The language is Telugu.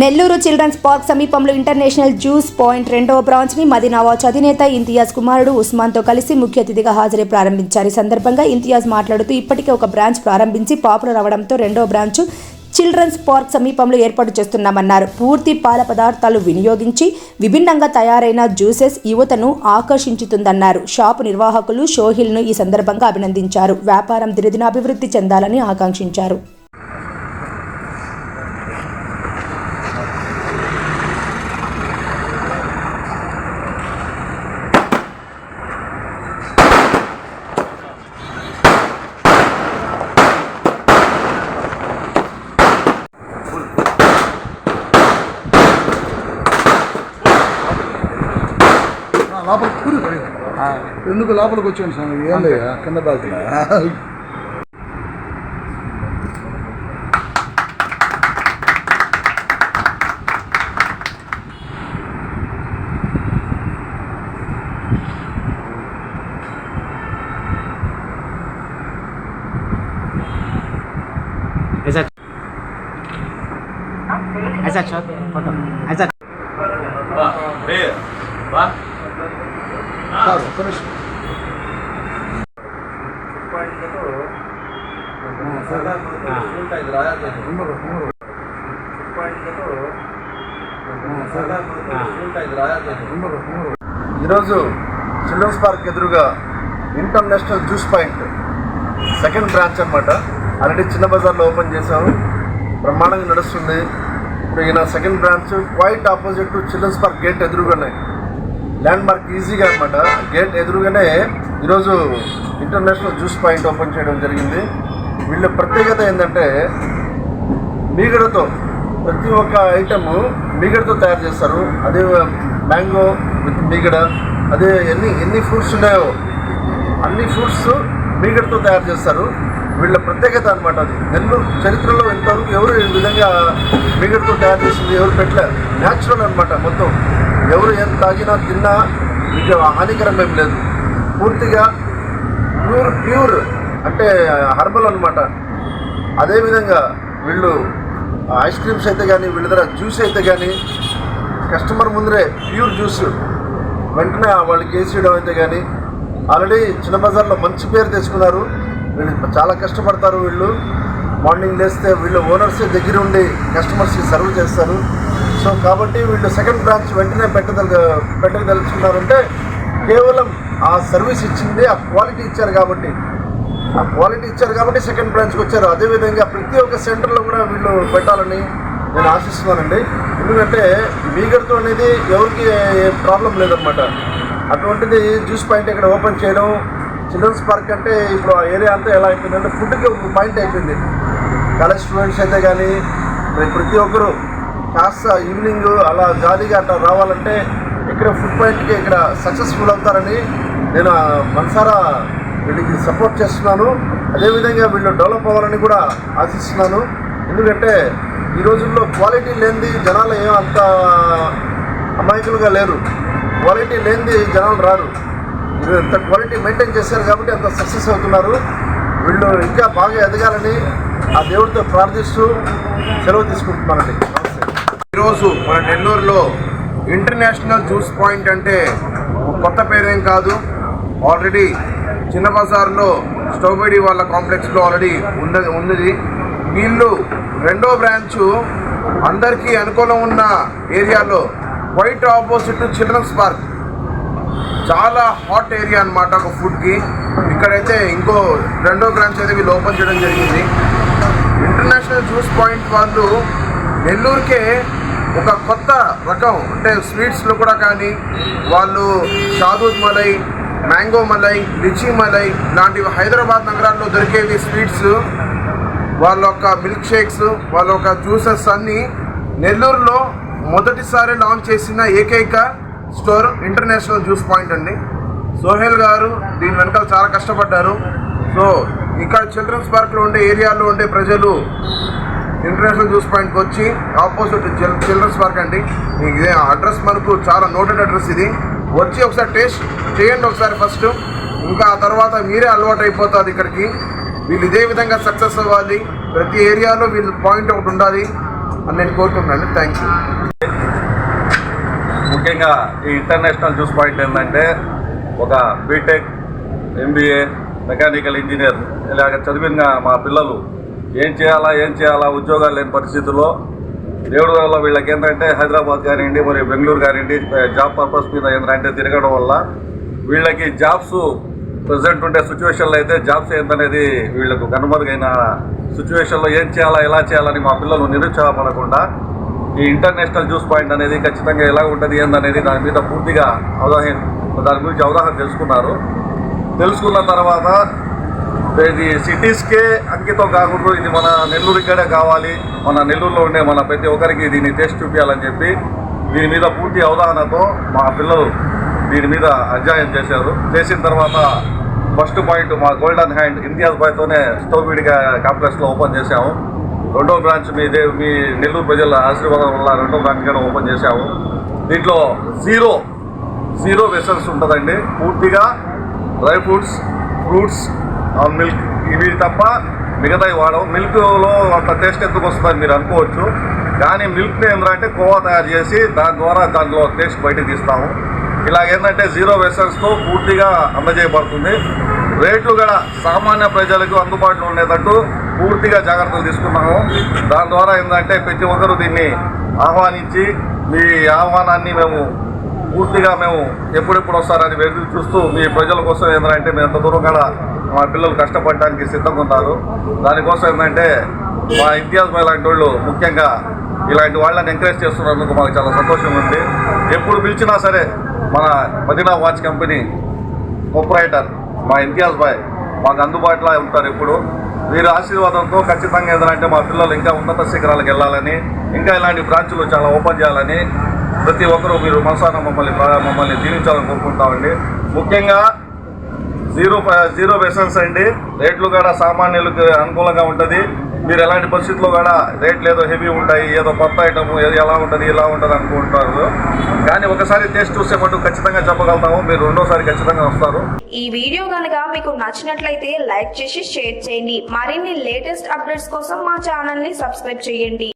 నెల్లూరు చిల్డ్రన్స్ పార్క్ సమీపంలో ఇంటర్నేషనల్ జ్యూస్ పాయింట్ రెండవ బ్రాంచ్ని ని అధినేత ఇంతియాజ్ కుమారుడు ఉస్మాన్తో కలిసి ముఖ్య అతిథిగా హాజరై ప్రారంభించారు. ఈ సందర్భంగా ఇంతియాజ్ మాట్లాడుతూ ఇప్పటికే ఒక బ్రాంచ్ ప్రారంభించి పాపులర్ అవడంతో రెండవ బ్రాంచ్ చిల్డ్రన్స్ పార్క్ సమీపంలో ఏర్పాటు చేస్తున్నామన్నారు. పూర్తి పాల పదార్థాలు వినియోగించి విభిన్నంగా తయారైన జ్యూసెస్ యువతను ఆకర్షించుతుందన్నారు. షాపు నిర్వాహకులు షోహిల్ను ఈ సందర్భంగా అభినందించారు. వ్యాపారం దినదినాభివృద్ధి చెందాలని ఆకాంక్షించారు. లోపల కూరి పడి ఎందుకు లోపలికి వచ్చాను స్వామి ఏం లేదా కింద బాగుతున్నా ऐसा ऐसा शॉट फोटो ऐसा కాదు ఒక్క నిమిషం. ఉమ్మరు, ఈరోజు చిల్డ్రన్స్ పార్క్ ఎదురుగా international juice point second branch అన్నమాట. ఆల్రెడీ చిన్న బజార్లో ఓపెన్ చేశాము. బ్రహ్మాండంగా నడుస్తుంది. ఇప్పుడు ఈయన second branch. Quite opposite to children's park gate ఎదురుగానే. ల్యాండ్ మార్క్ ఈజీగా అనమాట గేట్ ఎదురుగానే ఈరోజు ఇంటర్నేషనల్ జ్యూస్ పాయింట్ ఓపెన్ చేయడం జరిగింది. వీళ్ళ ప్రత్యేకత ఏంటంటే మీగడతో ప్రతి ఒక్క ఐటము మీగడతో తయారు చేస్తారు. అదే మ్యాంగో విత్ మీగడ అదే ఎన్ని ఎన్ని ఫ్రూట్స్ ఉన్నాయో అన్ని ఫ్రూట్స్ మీగడతో తయారు చేస్తారు. వీళ్ళ ప్రత్యేకత అనమాట అది. నెల్లూరు చరిత్రలో ఇంతవరకు ఎవరు ఈ విధంగా మీగడతో తయారు చేసింది ఎవరు పెట్టలేరు న్యాచురల్ అనమాట మొత్తం. ఎవరు ఏం తాగినా తిన్నా మీకు హానికరం ఏం లేదు. పూర్తిగా ప్యూర్ ప్యూర్ అంటే హర్బల్ అనమాట అదేవిధంగా వీళ్ళు ఐస్ క్రీమ్స్ అయితే కానీ వీళ్ళ దగ్గర జ్యూస్ అయితే కానీ కస్టమర్ ముందరే ప్యూర్ జ్యూస్. వెంటనే వాళ్ళకి వేసేయడం అయితే కానీ ఆల్రెడీ చిన్న బజార్లో మంచి పేరు తెచ్చుకున్నారు. వీళ్ళు చాలా కష్టపడతారు వీళ్ళు. మార్నింగ్ లేస్తే వీళ్ళు ఓనర్సే దగ్గర ఉండి కస్టమర్స్కి సర్వ్ చేస్తారు. సో కాబట్టి వీళ్ళు సెకండ్ బ్రాంచ్ వెంటనే పెట్టదల పెట్టదలుచుకున్నారంటే కేవలం ఆ సర్వీస్ ఇచ్చింది ఆ క్వాలిటీ ఇచ్చారు కాబట్టి. ఆ క్వాలిటీ ఇచ్చారు కాబట్టి సెకండ్ బ్రాంచ్కి వచ్చారు. అదేవిధంగా ప్రతి ఒక్క సెంటర్లో కూడా వీళ్ళు పెట్టాలని నేను ఆశిస్తున్నానండి. ఎందుకంటే మీగర్తో అనేది ఎవరికి ప్రాబ్లం లేదనమాట అటువంటిది జ్యూస్ పాయింట్ ఇక్కడ ఓపెన్ చేయడం చిల్డ్రన్స్ పార్క్ అంటే ఇప్పుడు ఆ ఏరియా అంతా ఎలా అయిపోయిందంటే ఫుడ్కి ఒక పాయింట్ అయిపోయింది. కాలేజ్ స్టూడెంట్స్ అయితే కానీ మరి ప్రతి ఒక్కరు కాస్త ఈవినింగ్ అలా జాలీగా అట్లా రావాలంటే ఇక్కడ ఫుడ్ పాయింట్కి ఇక్కడ సక్సెస్ఫుల్ అవుతారని నేను మనసారా వీళ్ళకి సపోర్ట్ చేస్తున్నాను. అదేవిధంగా వీళ్ళు డెవలప్ అవ్వాలని కూడా ఆశిస్తున్నాను. ఎందుకంటే ఈ రోజుల్లో క్వాలిటీ లేనిది జనాలు ఏం అంత అమాయకులుగా లేరు. క్వాలిటీ లేనిది జనాలు రారు. వీళ్ళు ఎంత క్వాలిటీ మెయింటైన్ చేశారు కాబట్టి అంత సక్సెస్ అవుతున్నారు. వీళ్ళు ఇంకా బాగా ఎదగాలని ఆ దేవుడితో ప్రార్థిస్తూ సెలవు తీసుకుంటున్నానండి. ఈరోజు మన నెల్లూరులో ఇంటర్నేషనల్ జ్యూస్ పాయింట్ అంటే కొత్త పేరేం కాదు. ఆల్రెడీ చిన్న బజార్లో స్టోబేడి వాళ్ళ కాంప్లెక్స్లో ఆల్రెడీ ఉండదు ఉన్నది. వీళ్ళు రెండో బ్రాంచు అందరికీ అనుకూలం ఉన్న ఏరియాలో వైట్ ఆపోజిట్ చిల్డ్రన్స్ పార్క్. చాలా హాట్ ఏరియా అన్నమాట ఒక ఫుడ్కి. ఇక్కడైతే ఇంకో రెండో బ్రాంచ్ అయితే వీళ్ళు ఓపెన్ చేయడం జరిగింది. ఇంటర్నేషనల్ జ్యూస్ పాయింట్ వాళ్ళు నెల్లూరుకే కొత్త రకం అంటే స్వీట్స్లో కూడా కానీ వాళ్ళు షాదూద్ మలై మ్యాంగో మలై లిచీ మలై లాంటివి హైదరాబాద్ నగరాల్లో దొరికేవి స్వీట్స్ వాళ్ళ యొక్క మిల్క్ షేక్స్ వాళ్ళ యొక్క జ్యూసెస్ అన్నీ నెల్లూరులో మొదటిసారి లాంచ్ చేసిన ఏకైక స్టోర్ ఇంటర్నేషనల్ జ్యూస్ పాయింట్ అండి. సోహెల్ గారు దీని వెనకాల చాలా కష్టపడ్డారు. సో ఇక్కడ చిల్డ్రన్స్ పార్క్లో ఉండే ఏరియాలో ఉండే ప్రజలు ఇంటర్నేషనల్ జ్యూస్ పాయింట్కి వచ్చి ఆపోజిట్ చిల్ చిల్డ్రన్స్ పార్క్ అండి. మీకు ఇదే అడ్రస్ మనకు చాలా నోటెడ్ అడ్రస్ ఇది. వచ్చి ఒకసారి టేస్ట్ చేయండి ఒకసారి ఫస్ట్. ఇంకా ఆ తర్వాత మీరే అలవాటు అయిపోతుంది ఇక్కడికి. వీళ్ళు ఇదే విధంగా సక్సెస్ అవ్వాలి. ప్రతి ఏరియాలో వీళ్ళు పాయింట్ ఒకటి ఉండాలి అని నేను కోరుకుంటున్నాను. థ్యాంక్ యూ ముఖ్యంగా ఈ ఇంటర్నేషనల్ జ్యూస్ పాయింట్ ఏంటంటే ఒక బీటెక్ ఎంబీఏ మెకానికల్ ఇంజనీర్ ఇలాగ చదివిన మా పిల్లలు ఏం చేయాలా ఏం చేయాలా ఉద్యోగాలు లేని పరిస్థితుల్లో దేవుడి వల్ల వీళ్ళకి ఏంటంటే హైదరాబాద్ కానివ్వండి మరియు బెంగళూరు కానివ్వండి జాబ్ పర్పస్ మీద ఏంటంటే తిరగడం వల్ల వీళ్ళకి జాబ్స్ ప్రజెంట్ ఉండే సిచ్యువేషన్లో అయితే జాబ్స్ ఏంటనేది వీళ్ళకు కనుమరుగైన సిచ్యువేషన్లో ఏం చేయాలా ఎలా చేయాలని మా పిల్లలు నిరుత్సాహపడకుండా ఈ ఇంటర్నేషనల్ జ్యూస్ పాయింట్ అనేది ఖచ్చితంగా ఎలా ఉంటుంది ఏందనేది దాని మీద పూర్తిగా అవగాహన దాని గురించి అవగాహన తెలుసుకున్నారు. తెలుసుకున్న తర్వాత ఇది సిటీస్కే అంకితం కాకుండా ఇది మన నెల్లూరు ఇక్కడే కావాలి. మన నెల్లూరులో ఉండే మన ప్రతి ఒక్కరికి దీన్ని టేస్ట్ చూపించాలని చెప్పి దీని మీద పూర్తి అవగాహనతో మా పిల్లలు దీని మీద అధ్యయనం చేశారు. చేసిన తర్వాత ఫస్ట్ పాయింట్ మా గోల్డెన్ హ్యాండ్ ఇండియాస్ బాయ్తోనే స్టోబీడిగా కాంప్లెక్స్లో ఓపెన్ చేశాము. రెండో బ్రాంచ్ మీ దే మీ నెల్లూరు ప్రజల ఆశీర్వాదం వల్ల రెండో బ్రాంచ్ కూడా ఓపెన్ చేశాము. దీంట్లో జీరో జీరో వెసల్స్ ఉంటుందండి. పూర్తిగా డ్రై ఫ్రూట్స్ ఫ్రూట్స్ మిల్క్ ఇవి తప్ప మిగతావి వాడవు. మిల్క్లో అంత టేస్ట్ ఎందుకు వస్తుందని మీరు అనుకోవచ్చు. కానీ మిల్క్ని ఏంటంటే కోవా తయారు చేసి దాని ద్వారా దాంట్లో టేస్ట్ బయటకు తీస్తాము. ఇలా ఏంటంటే జీరో వెసల్స్తో పూర్తిగా అందజేయబడుతుంది. రేట్లు కూడా సామాన్య ప్రజలకు అందుబాటులో ఉండేటట్టు పూర్తిగా జాగ్రత్తలు తీసుకున్నాము. దాని ద్వారా ఏంటంటే ప్రతి ఒక్కరూ దీన్ని ఆహ్వానించి మీ ఆహ్వానాన్ని మేము పూర్తిగా మేము ఎప్పుడెప్పుడు వస్తారని ఎదురు చూస్తూ మీ ప్రజల కోసం ఏంటంటే మేము ఎంత దూరం కూడా మా పిల్లలు కష్టపడడానికి సిద్ధంగా ఉన్నారు. దానికోసం ఏంటంటే మా ఇంతియాజ్ బాయ్ లాంటి వాళ్ళు ముఖ్యంగా ఇలాంటి వాళ్ళని ఎంకరేజ్ చేస్తున్నందుకు మాకు చాలా సంతోషం ఉంది. ఎప్పుడు పిలిచినా సరే మన మదీనా వాచ్ కంపెనీ ఆపరేటర్ మా ఇంతియాజ్ బాయ్ మాకు అందుబాటులో ఉంటారు ఎప్పుడు. వీరి ఆశీర్వాదంతో ఖచ్చితంగా ఏదంటే మా పిల్లలు ఇంకా ఉన్నత శిఖరాలకు వెళ్ళాలని ఇంకా ఇలాంటి బ్రాంచులు చాలా ఓపెన్ చేయాలని ప్రతి ఒక్కరూ మీరు మనసాన మమ్మల్ని మమ్మల్ని జీవించాలని కోరుకుంటామండి ముఖ్యంగా జీరో జీరో వెసన్స్ అండి. రేట్లు కూడా సామాన్యులకు అనుకూలంగా ఉంటుంది. మీరు ఎలాంటి పరిస్థితుల్లో కూడా రేట్లు ఏదో హెవీ ఉంటాయి ఏదో కొత్త ఐటమ్ ఏదో ఎలా ఉంటుంది ఇలా ఉంటుంది అనుకుంటారు. కానీ ఒకసారి టేస్ట్ చూసే మటు ఖచ్చితంగా చెప్పగలుగుతాము. మీరు రెండోసారి ఖచ్చితంగా వస్తారు. ఈ వీడియో కనుక మీకు నచ్చినట్లయితే లైక్ చేసి షేర్ చేయండి. మరిన్ని లేటెస్ట్ అప్డేట్స్ కోసం మా ఛానల్ని సబ్స్క్రైబ్ చేయండి.